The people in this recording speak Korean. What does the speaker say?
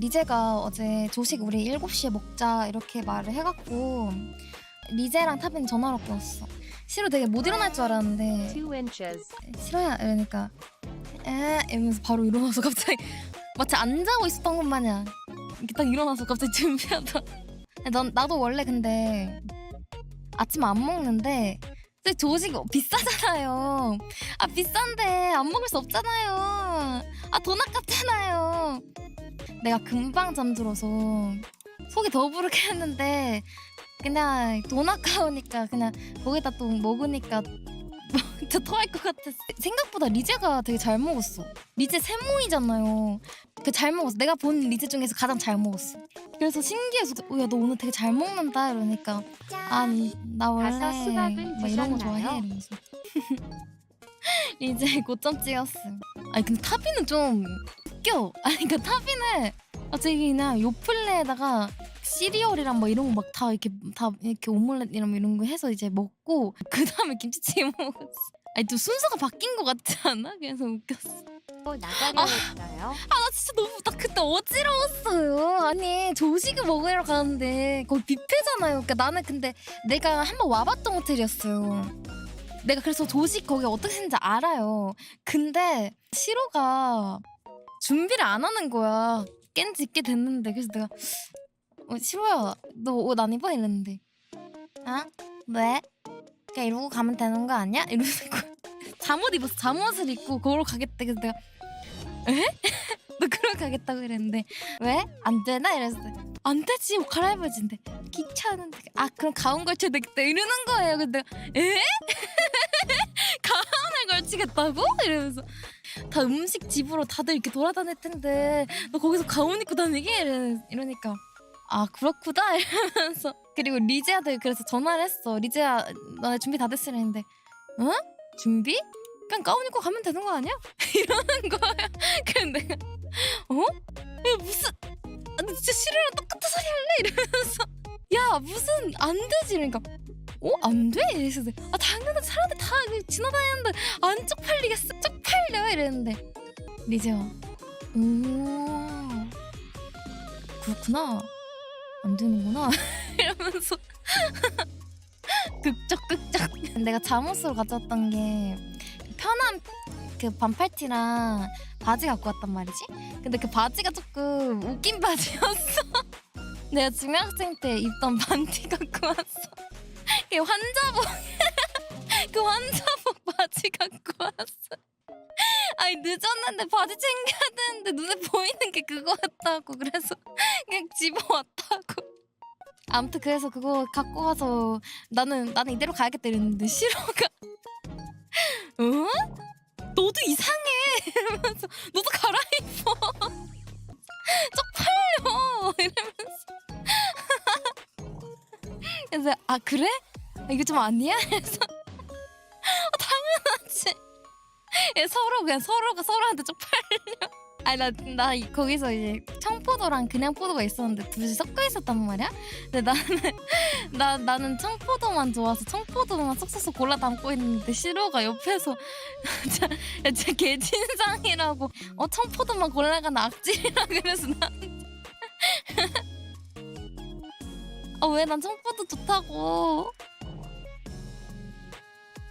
리제가 어제 조식 우리 7시에 먹자 이렇게 말을 해갖고 리제랑 타빈 전화로 끊었어. 시로 되게 못 일어날 줄 알았는데 two inches, 싫어야 이러니까 에 이러면서 바로 일어나서 갑자기 마치 안 자고 있었던 것 마냥 이렇게 딱 일어나서 갑자기 준비하다. 난 나도 원래 근데 아침 안 먹는데 근데 조식 비싸잖아요. 아 비싼데 안 먹을 수 없잖아요. 아 돈 아깝잖아요. 내가 금방 잠들어서 속이 더 부르겠는데 그냥 돈 아까우니까 그냥 거기다 또 먹으니까 진짜 토할 것 같았어. 생각보다 리제가 되게 잘 먹었어. 리제 세모이잖아요. 그 잘 먹었어. 내가 본 리제 중에서 가장 잘 먹었어. 그래서 신기해서 어, 야너 오늘 되게 잘 먹는다 이러니까 아나 원래 가서 수박은 막 이런 거 드셨나요? 좋아해 이러면서 리제 고점 찍었음. 아니 근데 타비는 좀 웃겨. 아니 그러니까 타비는 어차피 그냥 요플레에다가 시리얼이랑 뭐 이런 거 막 다 이렇게 다 이렇게 오믈렛 이런 이런 거 해서 이제 먹고 그 다음에 김치찌개 먹었어. 아니 또 순서가 바뀐 것 같지 않아? 그래서 웃겼어. 나가려 했어요. 아 나 진짜 너무 나 그때 어지러웠어요. 아니 조식을 먹으러 가는데 거기 뷔페잖아요. 그러니까 나는 근데 내가 한번 와봤던 호텔이었어요. 내가 그래서 조식 거기 어떻게 생긴지 알아요. 근데 시로가 준비를 안 하는 거야. 깬지 있게 됐는데 그래서 내가 어, 시로야 너 옷 안 입어 이랬는데 아 왜? 그냥 이러고 가면 되는 거 아니야? 이러는 거 잠옷 입었어 잠옷을 입고 거기로 가겠대 그래서 내가 에? 너 그러고 가겠다고 이랬는데 왜? 안 되나? 이랬어 안 되지 옷 갈아입어야지 근데 귀찮은데 아 그럼 가운 걸쳐야 되겠다 이러는 거예요 근데 내가 에? 가운을 걸치겠다고? 이러면서 다 음식 집으로 다들 이렇게 돌아다닐 텐데 너 거기서 가운 입고 다니게? 이러, 이러니까 아 그렇구나 이러면서 그리고 리제한테 그래서 전화를 했어 리제야 너네 준비 다 됐으려 했는데 응? 준비? 그냥 가운 입고 가면 되는 거 아니야? 이러는 거야 그래서 내가 어? 야 무슨 아, 너 진짜 싫으랑 똑같은 소리 할래? 이러면서 야 무슨 안 되지 이러니까 어? 안 돼? 내가, 아 당연히 사람들 다 지나다니는데 안 쪽팔리겠어 쪽 팔려! 이랬는데. 리제야 오 그렇구나. 안 되는구나. 이러면서. 극적 극적. 내가 잠옷으로 가져왔던 게 편한 그 반팔티랑 바지 갖고 왔단 말이지? 근데 그 바지가 조금 웃긴 바지였어. 내가 중학생 때 입던 반티 갖고 왔어. 그게 환자복. 그 환자복 바지 갖고 왔어 아니 늦었는데 바지 챙겨야 되는데 눈에 보이는 게 그거였다고 그래서 그냥 집어왔다고 아무튼 그래서 그거 갖고 와서 나는 나는 이대로 가야겠다 이랬는데 시로가 어? 너도 이상해 이러면서 너도 갈아입어 쪽팔려 이러면서 그래서 아 그래? 아, 이거 좀 아니야? 그래서 예, 서로 그냥 서로가 서로한테 쪽팔려. 아니 나, 나 이- 거기서 이제 청포도랑 그냥 포도가 있었는데 둘이 섞여 있었단 말이야? 근데 나는 나, 나는 청포도만 좋아서 청포도만 쏙쏙쏙 골라 담고 있는데 시로가 옆에서 진짜, 야, 진짜 개진상이라고. 어 청포도만 골라가는 악질이라 그래서 난아왜난 청포도 좋다고